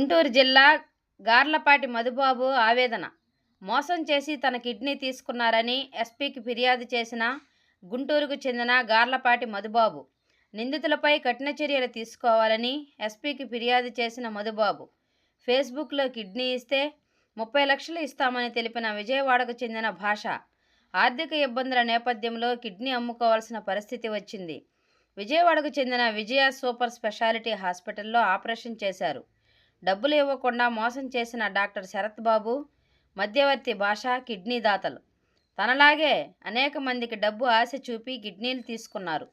గుంటూరు జిల్లా గార్లపాటి మధుబాబు ఆవేదన. మోసం చేసి తన కిడ్నీ తీసుకున్నారని ఎస్పీకి ఫిర్యాదు చేసిన గుంటూరుకు చెందిన గార్లపాటి మధుబాబు. నిందితులపై కఠిన చర్యలు తీసుకోవాలని ఎస్పీకి ఫిర్యాదు చేసిన మధుబాబు. ఫేస్బుక్లో కిడ్నీ ఇస్తే ముప్పై లక్షలు ఇస్తామని తెలిపిన విజయవాడకు చెందిన భాష. ఆర్థిక ఇబ్బందుల నేపథ్యంలో కిడ్నీ అమ్ముకోవాల్సిన పరిస్థితి వచ్చింది. విజయవాడకు చెందిన విజయ సూపర్ స్పెషాలిటీ హాస్పిటల్లో ఆపరేషన్ చేశారు. డబ్బులు ఇవ్వకుండా మోసం చేసిన డాక్టర్ శరత్ బాబు మధ్యవర్తి భాష కిడ్నీ దాతలు. తనలాగే అనేక మందికి డబ్బు ఆశ చూపి కిడ్నీలు తీసుకున్నారు.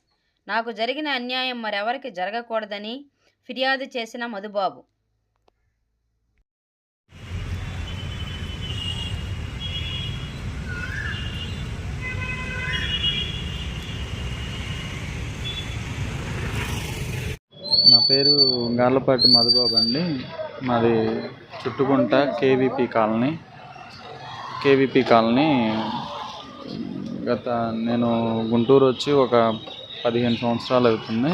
నాకు జరిగిన అన్యాయం మరెవరికి జరగకూడదని ఫిర్యాదు చేసిన మధుబాబు. నా పేరు గార్లపాటి మధుబాబు అండి. మాది Chuttugunta KVP colony. KVP colony గత నేను గుంటూరు వచ్చి ఒక పదిహేను సంవత్సరాలు అవుతుంది.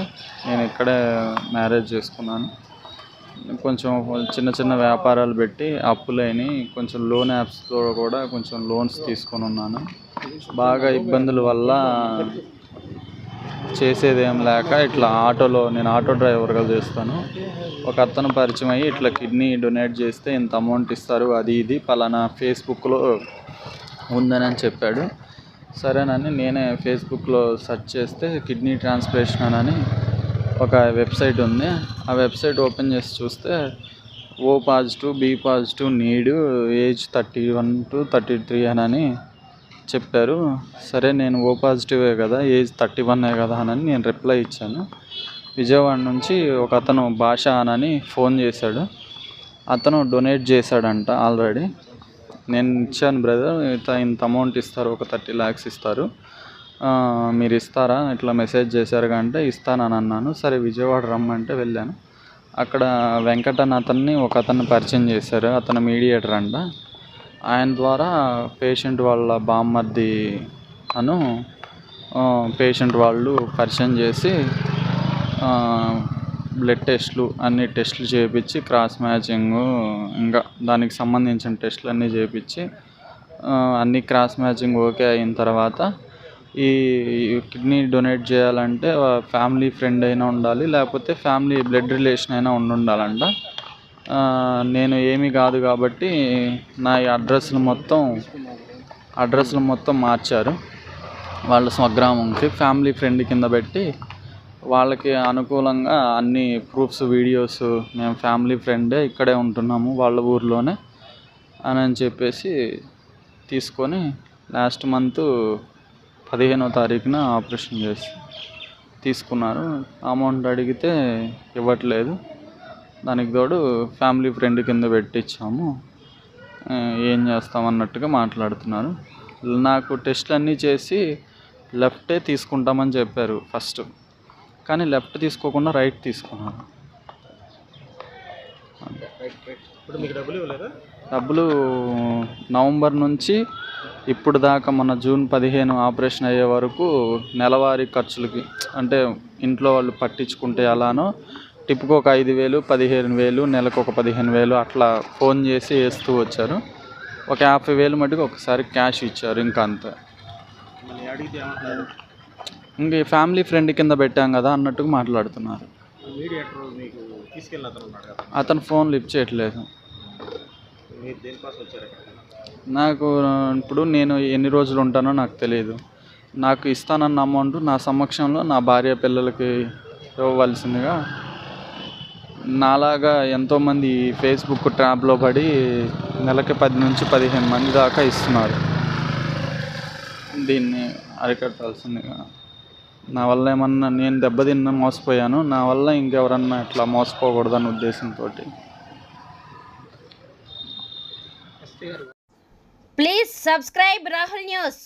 నేను ఇక్కడే మ్యారేజ్ చేసుకున్నాను. కొంచెం చిన్న చిన్న వ్యాపారాలు పెట్టి అప్పులైనవి కొంచెం లోన్ యాప్స్తో కూడా కొంచెం లోన్స్ తీసుకొని ఉన్నాను. బాగా ఇబ్బందుల వల్ల చేసేదేం లేక ఇట్లా ఆటోలో నేను ఆటో డ్రైవర్గా చేస్తాను. ఒక అతను పరిచయం అయ్యి ఇట్లా కిడ్నీ డొనేట్ చేస్తే ఇంత అమౌంట్ ఇస్తారు అది ఇది పలానా ఫేస్బుక్లో ఉందని అని చెప్పాడు. సరేనని నేనే ఫేస్బుక్లో సెర్చ్ చేస్తే కిడ్నీ ట్రాన్స్ప్లేషన్ అని ఒక వెబ్సైట్ ఉంది. ఆ వెబ్సైట్ ఓపెన్ చేసి చూస్తే O positive B positive need age thirty one to thirty three అని చెప్పారు. సరే నేను ఓ పాజిటివే కదా ఏజ్ థర్టీ వన్నే కదా అని నేను రిప్లై ఇచ్చాను. విజయవాడ నుంచి ఒక అతను భాష అని ఫోన్ చేశాడు. అతను డొనేట్ చేశాడంట ఆల్రెడీ. నేను ఇచ్చాను బ్రదర్ ఇంత ఇంత అమౌంట్ ఇస్తారు ఒక థర్టీ ల్యాక్స్ ఇస్తారు. మీరు ఇస్తారా? ఇట్లా మెసేజ్ చేశారు అంటే ఇస్తానని అన్నాను. సరే విజయవాడ రమ్మంటే వెళ్ళాను. అక్కడ వెంకటన్ అతన్ని ఒక అతన్ని పరిచయం చేశారు. అతను మీడియేటర్ అంట. ఆయన ద్వారా పేషెంట్ వాళ్ళ బామ్మర్ది అను పేషెంట్ వాళ్ళు పరిచయం చేసి బ్లడ్ టెస్ట్లు అన్ని టెస్ట్లు చేయించి క్రాస్ మ్యాచింగ్ ఇంకా దానికి సంబంధించిన టెస్ట్లు అన్నీ చేయించి అన్ని క్రాస్ మ్యాచింగ్ ఓకే అయిన తర్వాత ఈ కిడ్నీ డొనేట్ చేయాలంటే ఫ్యామిలీ ఫ్రెండ్ అయినా ఉండాలి లేకపోతే ఫ్యామిలీ బ్లడ్ రిలేషన్ అయినా ఉండి ఉండాలంట నేను ఏమీ కాదు కాబట్టి నా ఈ అడ్రస్లు మొత్తం అడ్రస్లు మొత్తం మార్చారు. వాళ్ళ స్వగ్రామంకి ఫ్యామిలీ ఫ్రెండ్ కింద పెట్టి వాళ్ళకి అనుకూలంగా అన్ని ప్రూఫ్స్ వీడియోస్ మేము ఫ్యామిలీ ఫ్రెండే ఇక్కడే ఉంటున్నాము వాళ్ళ ఊర్లోనే అని అని చెప్పేసి తీసుకొని లాస్ట్ మంత్ పదిహేనో తారీఖున ఆపరేషన్ చేసి తీసుకున్నారు. అమౌంట్ అడిగితే ఇవ్వట్లేదు. దానికి తోడు ఫ్యామిలీ ఫ్రెండ్ కింద పెట్టించాము. ఏం చేస్తాం అన్నట్టుగా మాట్లాడుతున్నారు. నాకు టెస్ట్లు అన్నీ చేసి లెఫ్టే తీసుకుంటామని చెప్పారు ఫస్ట్. కానీ లెఫ్ట్ తీసుకోకుండా రైట్ తీసుకున్నాను. డబ్బులు నవంబర్ నుంచి ఇప్పుడు దాకా మన జూన్ పదిహేను ఆపరేషన్ అయ్యే వరకు నెలవారీ ఖర్చులకి అంటే ఇంట్లో వాళ్ళు పట్టించుకుంటే అలానో టిప్కి ఒక ఐదు వేలు పదిహేను వేలు నెలకు ఒక పదిహేను వేలు అట్లా ఫోన్ చేసి వేస్తూ వచ్చారు. ఒక యాభై వేలు మటుకు ఒకసారి క్యాష్ ఇచ్చారు ఇంకా అంతే. ఇంక ఈ ఫ్యామిలీ ఫ్రెండ్ కింద పెట్టాం కదా అన్నట్టుగా మాట్లాడుతున్నారు. అతను ఫోన్ లిఫ్ట్ చేయట్లేదు. నాకు ఇప్పుడు నేను ఎన్ని రోజులు ఉంటానో నాకు తెలియదు. నాకు ఇస్తానన్న అమౌంట్ నా సమక్షంలో నా భార్య పిల్లలకి ఇవ్వవలసిందిగా నాలాగా ఎంతోమంది ఫేస్బుక్ ట్రాప్లో పడి నెలకి పది నుంచి పదిహేను మంది దాకా ఇస్తున్నారు. దీన్ని అరికట్టాల్సిందిగా. నా వల్ల ఏమన్నా నేను దెబ్బతిన్న మోసపోయాను నా వల్ల ఇంకెవరన్నా ఇట్లా మోసపోకూడదన్న ఉద్దేశంతో ప్లీజ్ సబ్స్క్రైబ్ రాహుల్ న్యూస్